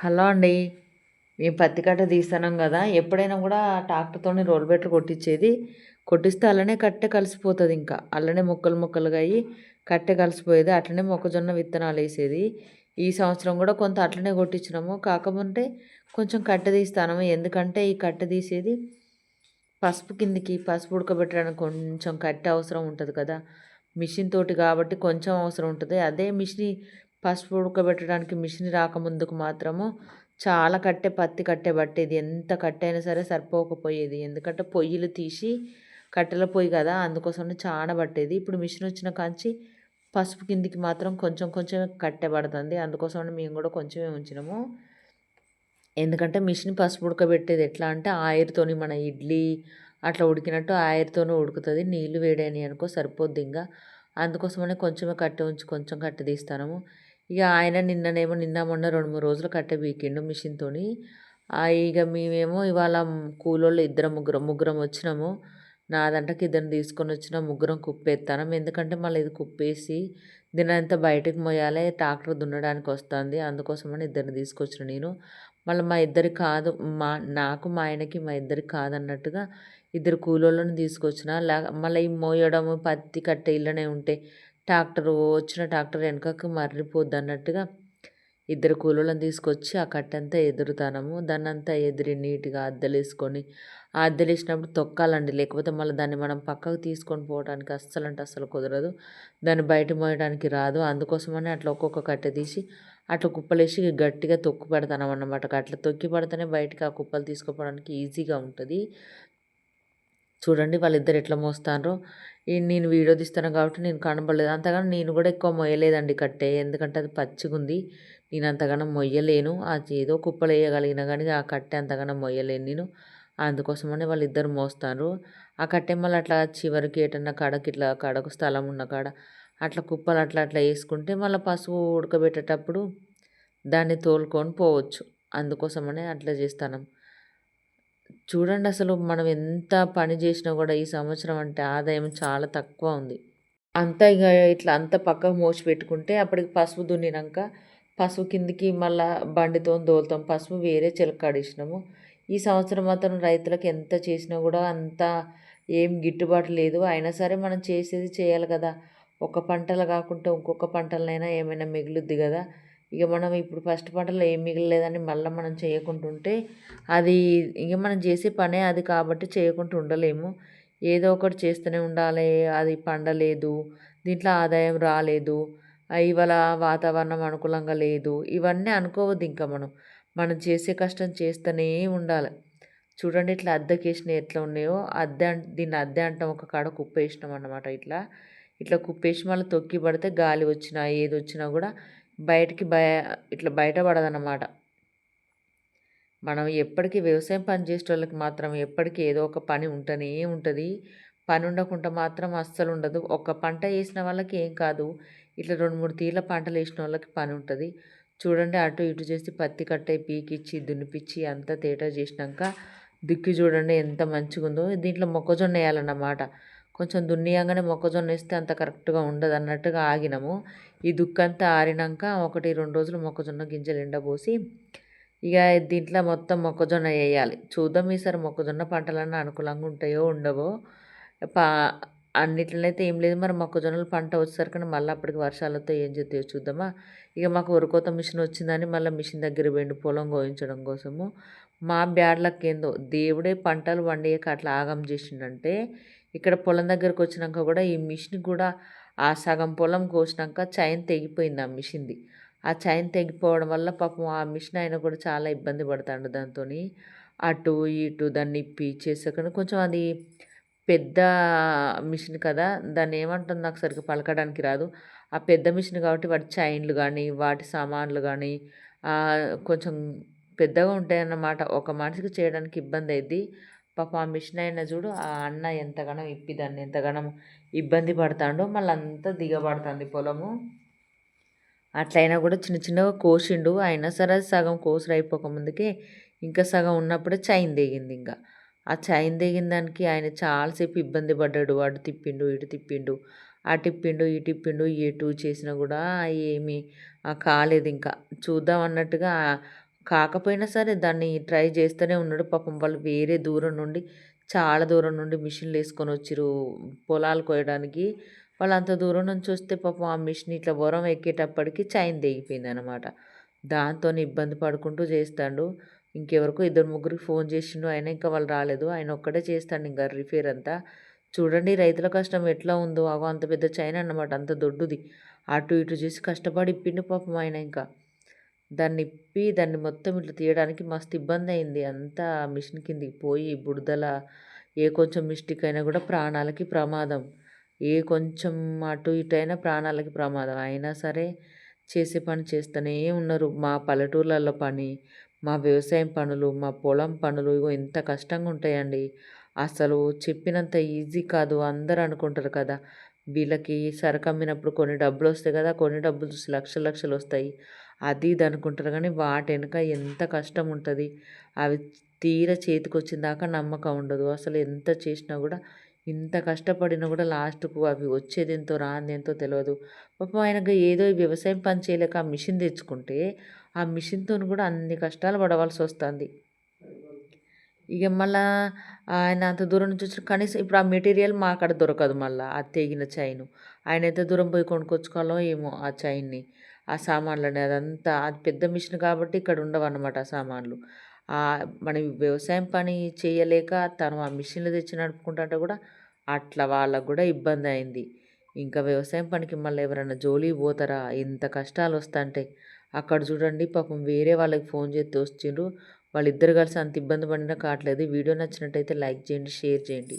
Hello అండి. మేము పత్తి కట్ట తీస్తున్నాం కదా ఎప్పుడైనా కూడా ట్రాక్టర్తోని రోల్ బెటర్ కొట్టించేది కొట్టిస్తే అలానే కట్టె కలిసిపోతుంది ఇంకా. అలానే ముక్కలు ముక్కలుగా అయ్యి కట్టె కలిసిపోయేది అట్లనే మొక్కజొన్న విత్తనాలు వేసేది. ఈ సంవత్సరం కూడా కొంత అట్లనే కొట్టించినాము. కాకపోతే కొంచెం కట్టె తీస్తాను ఎందుకంటే ఈ కట్టె తీసేది పసుపు కిందికి పసుపు ఉడకబెట్టడానికి కొంచెం కట్టె అవసరం ఉంటుంది కదా. మిషన్ తోటి కాబట్టి కొంచెం అవసరం ఉంటుంది. అదే మిషన్ పసుపు ఉడకబెట్టడానికి మిషన్ రాకముందుకు మాత్రము చాలా కట్టె పత్తి కట్టె పట్టేది ఎంత కట్టె అయినా సరే సరిపోకపోయేది. ఎందుకంటే పొయ్యిలు తీసి కట్టెల పొయ్యి కదా అందుకోసం చాలా పట్టేది. ఇప్పుడు మిషన్ వచ్చిన కాంచి పసుపు కిందికి మాత్రం కొంచెం కొంచెం కట్టె పడుతుంది. అందుకోసం మేము కూడా కొంచెమే ఉంచినాము. ఎందుకంటే మిషన్ పసుపు ఉడకబెట్టేది ఎట్లా అంటే ఆయిర్తోని మన ఇడ్లీ అట్లా ఉడికినట్టు ఆయిర్తోనే ఉడుకుతుంది. నీళ్ళు వేడని అనుకో సరిపోద్ది ఇంకా. అందుకోసమనే కొంచెమే కట్టె ఉంచి కొంచెం కట్టె తీస్తాము ఇక ఆయన నిన్ననేమో నిన్న మొన్న రెండు మూడు రోజులు కట్టే పీకిండు మిషన్తోని ఇక మేమేమో ఇవాళ కూలోళ్ళు ఇద్దరం ముగ్గురం ముగ్గురం వచ్చినాము. నాదంటకి ఇద్దరిని తీసుకొని వచ్చిన ముగ్గురం కుప్పేస్తాను ఎందుకంటే మళ్ళీ ఇది కుప్పేసి దీని అంతా బయటకు మోయాలి ట్రాక్టర్ దున్నడానికి వస్తుంది. అందుకోసమని ఇద్దరిని తీసుకొచ్చిన నేను. మళ్ళీ మా ఇద్దరికి కాదు మా నాకు మా ఆయనకి మా ఇద్దరికి కాదన్నట్టుగా ఇద్దరు కూలోళ్ళని తీసుకొచ్చిన. మళ్ళీ ఈ మోయడము పత్తి కట్టే ఇళ్ళనే ఉంటే ట్రాక్టర్ వచ్చిన ట్రాక్టర్ వెనకకు మర్రిపోద్ది అన్నట్టుగా ఇద్దరు కూలోళ్ళని తీసుకొచ్చి ఆ కట్టంతా ఎదురుతానము దాన్ని అంతా ఎదిరి నీట్గా అద్దెలేసుకొని ఆ అద్దెలేసినప్పుడు తొక్కాలండి. లేకపోతే మళ్ళీ దాన్ని మనం పక్కకు తీసుకొని పోవడానికి అస్సలు అంటే అస్సలు కుదరదు. దాన్ని బయట మోయడానికి రాదు. అందుకోసమని అట్లా ఒక్కొక్క కట్టె తీసి అట్లా కుప్పలేసి గట్టిగా తొక్కు పెడతాను అన్నమాట. అట్లా తొక్కి పడితేనే బయటకి ఆ కుప్పలు తీసుకుపోవడానికి ఈజీగా ఉంటుంది. చూడండి వాళ్ళిద్దరు ఎట్లా మోస్తారో నేను వీడియో తీస్తాను కాబట్టి నేను కనబడలేదు. అంతగానో నేను కూడా ఎక్కువ మొయ్యలేదండి కట్టే. ఎందుకంటే అది పచ్చిగుంది. నేను అంతగానో మొయ్యలేను. అది ఏదో కుప్పలు వేయగలిగిన కానీ ఆ కట్టె అంతగానో మొయ్యలేను నేను. అందుకోసమని వాళ్ళిద్దరు మోస్తారు. ఆ కట్టె మళ్ళీ అట్లా చివరికి ఏటన్నా కాడకి ఇట్లా కాడకు స్థలం ఉన్న కాడ అట్లా కుప్పలు అట్లా అట్లా వేసుకుంటే మళ్ళీ పసుపు ఉడకబెట్టేటప్పుడు దాన్ని తోలుకొని పోవచ్చు. అందుకోసమనే అట్లా చేస్తాను. చూడండి అసలు మనం ఎంత పని చేసినా కూడా ఈ సంవత్సరం అంటే ఆదాయం చాలా తక్కువ ఉంది. అంతా ఇక ఇట్లా అంత పక్కకు మోసి పెట్టుకుంటే అప్పటికి పసుపు దున్నినాక పసుపు కిందికి మళ్ళా బండితో దోలుతాం. పసుపు వేరే చిలకాడేసినాము. ఈ సంవత్సరం మాత్రం రైతులకు ఎంత చేసినా కూడా అంత ఏం గిట్టుబాటు లేదు. అయినా సరే మనం చేసేది చేయాలి కదా. ఒక పంటలు కాకుండా ఇంకొక పంటలనైనా ఏమైనా మిగులుద్ది కదా. ఇక మనం ఇప్పుడు ఫస్ట్ పంటలో ఏం మిగలలేదని మళ్ళీ మనం చేయకుంటుంటే అది ఇక మనం చేసే పనే అది కాబట్టి చేయకుండా ఉండలేము. ఏదో ఒకటి చేస్తూనే ఉండాలి. అది పండలేదు. దీంట్లో ఆదాయం రాలేదు. ఇవాళ వాతావరణం అనుకూలంగా లేదు. ఇవన్నీ అనుకోవద్దు ఇంకా మనం. మనం చేసే కష్టం చేస్తూనే ఉండాలి. చూడండి ఇట్లా అద్దెకేసిన ఎట్లా ఉన్నాయో. అద్దె దీన్ని అద్దె అంటాం. ఒక కాడ కుప్పేసినాం అన్నమాట ఇట్లా. ఇట్లా కుప్పేసి మళ్ళీ తొక్కి పడితే గాలి వచ్చినా ఏది వచ్చినా కూడా బయటికి బయ ఇట్లా బయటపడదన్నమాట. మనం ఎప్పటికీ వ్యవసాయం పని చేసేటోళ్ళకి మాత్రం ఎప్పటికీ ఏదో ఒక పని ఉంటూనే ఉంటుంది. పని ఉండకుండా మాత్రం అస్సలు ఉండదు. ఒక పంట వేసిన వాళ్ళకి ఏం కాదు. ఇట్లా రెండు మూడు తీర్ల పంటలు వేసిన వాళ్ళకి పని ఉంటుంది. చూడండి అటు ఇటు చేసి పత్తి కట్టే పీకిచ్చి దున్నిపిచ్చి అంతా తేటా చేసినాక దిక్కు చూడండి ఎంత మంచిగా ఉందో దీంట్లో మొక్కజొన్న వేయాలన్నమాట. కొంచెం దున్నియంగానే మొక్కజొన్న వేస్తే అంత కరెక్ట్గా ఉండదు అన్నట్టుగా ఆగినాము. ఈ దుక్కంతా ఆరినాక ఒకటి రెండు రోజులు మొక్కజొన్న గింజలు ఎండబోసి ఇక దీంట్లో మొత్తం మొక్కజొన్న వేయాలి. చూద్దాం ఈసారి మొక్కజొన్న పంటలన్నీ అనుకూలంగా ఉంటాయో ఉండవో. పా అన్నిట్లనైతే ఏం లేదు. మరి మొక్కజొన్నలు పంట వచ్చేసరికి మళ్ళీ అప్పటికి వర్షాలతో ఏం చేస్తాయో చూద్దామా. ఇక మాకు ఉరకోత మిషన్ వచ్చిందని మళ్ళీ మిషన్ దగ్గర వెండి పొలం గోయించడం కోసము. మా బ్యాడ్లకి ఏందో దేవుడే పంటలు వండియక అట్లా ఆగం చేసిండంటే ఇక్కడ పొలం దగ్గరకు వచ్చినాక కూడా ఈ మిషన్ కూడా ఆ సగం పొలం కోసినాక చైన్ తెగిపోయింది ఆ మిషన్ది. ఆ చైన్ తెగిపోవడం వల్ల పాపం ఆ మిషన్ ఆయన కూడా చాలా ఇబ్బంది పడతాడు దాంతో అటు ఇటు దాన్ని ఇప్పి చేసాక కొంచెం అది పెద్ద మిషన్ కదా దాన్ని ఏమంటుంది నాకు సరిగ్గా పలకడానికి రాదు. ఆ పెద్ద మిషన్ కాబట్టి వాటి చైన్లు కానీ వాటి సామాన్లు కానీ కొంచెం పెద్దగా ఉంటాయి అన్నమాట ఒక మనిషికి చేయడానికి ఇబ్బంది అయింది పాప ఆ మిషన్ అయినా చూడు ఆ అన్న ఎంతగానో ఇప్పి దాన్ని ఎంతగానో ఇబ్బంది పడతాడో మళ్ళీ అంతా దిగబడుతుంది పొలము. అట్లయినా కూడా చిన్న చిన్నగా కోసిండు అయినా సరే సగం కోసులు అయిపోకముందుకే ఇంకా సగం ఉన్నప్పుడే చైన్ దిగింది ఇంకా. ఆ చైన్ దిగిన దానికి ఆయన చాలాసేపు ఇబ్బంది పడ్డాడు అటు తిప్పిండు ఇటు తిప్పిండు ఆ తిప్పిండు ఇటు తిప్పిండు ఎటు చేసినా కూడా ఏమీ కాలేదు ఇంకా. చూద్దాం అన్నట్టుగా కాకపోయినా సరే దాన్ని ట్రై చేస్తూనే ఉన్నాడు. పాపం వాళ్ళు వేరే దూరం నుండి చాలా దూరం నుండి మిషన్లు వేసుకొని వచ్చిర్రు పొలాలు కోయడానికి వాళ్ళు అంత దూరం నుంచి వస్తే పాపం ఆ మిషన్ ఇట్లా వరం ఎక్కేటప్పటికి చైన్ తెగిపోయింది అనమాట దాంతో ఇబ్బంది పడుకుంటూ చేస్తాడు. ఇంకెవరికో ఇద్దరు ముగ్గురికి ఫోన్ చేసిండు. ఆయన ఇంకా వాళ్ళు రాలేదు. ఆయన ఒక్కడే చేస్తాడు ఇంకా రిపేర్ అంతా. చూడండి రైతుల కష్టం ఎట్లా ఉందో. అగో అంత పెద్ద చైన్ అన్నమాట. అంత దొడ్డుది. అటు ఇటు చేసి కష్టపడి ఇప్పిండు పాపం ఆయన ఇంకా. దాన్ని ఇప్పి దాన్ని మొత్తం ఇట్లా తీయడానికి మస్తు ఇబ్బంది అయింది. అంతా మిషన్ కిందికి పోయి బుడదల ఏ కొంచెం మిస్టేక్ అయినా కూడా ప్రాణాలకి ప్రమాదం. ఏ కొంచెం అటు ఇటు అయినా ప్రాణాలకి ప్రమాదం. అయినా సరే చేసే పని చేస్తూనే ఉన్నారు. మా పల్లెటూర్లలో పని మా వ్యవసాయం పనులు మా పొలం పనులు ఇగో ఎంత కష్టంగా ఉంటాయండి. అసలు చెప్పినంత ఈజీ కాదు. అందరూ అనుకుంటారు కదా వీళ్ళకి సరుకు అమ్మినప్పుడు కొన్ని డబ్బులు వస్తాయి కదా కొన్ని డబ్బులు చూసి లక్షలు లక్షలు వస్తాయి. అది ఇది అనుకుంటారు. కానీ వాటి వెనుక ఎంత కష్టం ఉంటుంది. అవి తీర చేతికొచ్చిన దాకా నమ్మకం ఉండదు. అసలు ఎంత చేసినా కూడా ఇంత కష్టపడినా కూడా లాస్ట్కు అవి వచ్చేది ఎంతో రాంది ఎంతో తెలియదు పాపం ఆయనకు ఏదో వ్యవసాయం పని చేయలేక ఆ మిషన్ తెచ్చుకుంటే ఆ మిషన్తో కూడా అన్ని కష్టాలు పడవలసి వస్తుంది. ఇక మళ్ళా ఆయన అంత దూరం నుంచి వచ్చిన కనీసం ఇప్పుడు ఆ మెటీరియల్ మా అక్కడ దొరకదు మళ్ళీ ఆ తెగిన చైన్. ఆయన ఎంత దూరం పోయి కొనుక్కొచ్చుకోవాలో ఏమో ఆ చైన్ని. ఆ సామాన్లని అదంతా అది పెద్ద మిషన్ కాబట్టి ఇక్కడ ఉండవన్నమాట ఆ సామాన్లు. మన వ్యవసాయం పని చేయలేక తను ఆ మిషన్లు తెచ్చి నడుపుకుంటుంటే కూడా అట్లా వాళ్ళకు కూడా ఇబ్బంది అయింది. ఇంకా వ్యవసాయం పనికి మళ్ళీ ఎవరైనా జోలికి పోతారా? ఎంత కష్టాలు వస్తుంటే. అక్కడ చూడండి పాపం వేరే వాళ్ళకి ఫోన్ చేస్తే వచ్చిండ్రు వాళ్ళిద్దరు కలిసి అంత ఇబ్బంది పడినా కావట్లేదు. వీడియో నచ్చినట్టయితే లైక్ చేయండి షేర్ చేయండి.